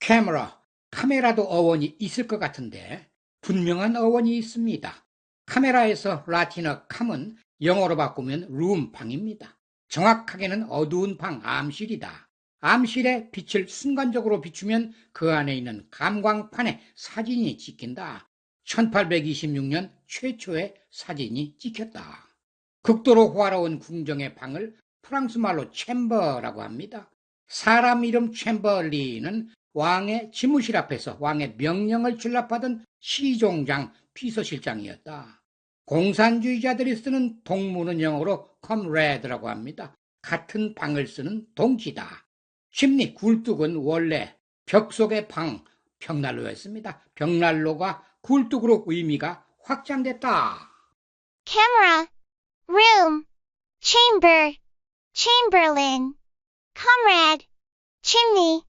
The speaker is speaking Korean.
카메라, 카메라도 어원이 있을 것 같은데 분명한 어원이 있습니다. 카메라에서 라틴어 캄은 영어로 바꾸면 룸 방입니다. 정확하게는 어두운 방 암실이다. 암실에 빛을 순간적으로 비추면 그 안에 있는 감광판에 사진이 찍힌다. 1826년 최초의 사진이 찍혔다. 극도로 호화로운 궁정의 방을 프랑스 말로 챔버라고 합니다. 사람 이름 챔버리는 왕의 지무실 앞에서 왕의 명령을 출납하던 시종장 비서실장이었다. 공산주의자들이 쓰는 동무는 영어로 comrade라고 합니다. 같은 방을 쓰는 동지다. 심리 굴뚝은 원래 벽 속의 방, 벽난로였습니다. 벽난로가 굴뚝으로 의미가 확장됐다. camera, room, chamber, chamberlain, comrade, chimney,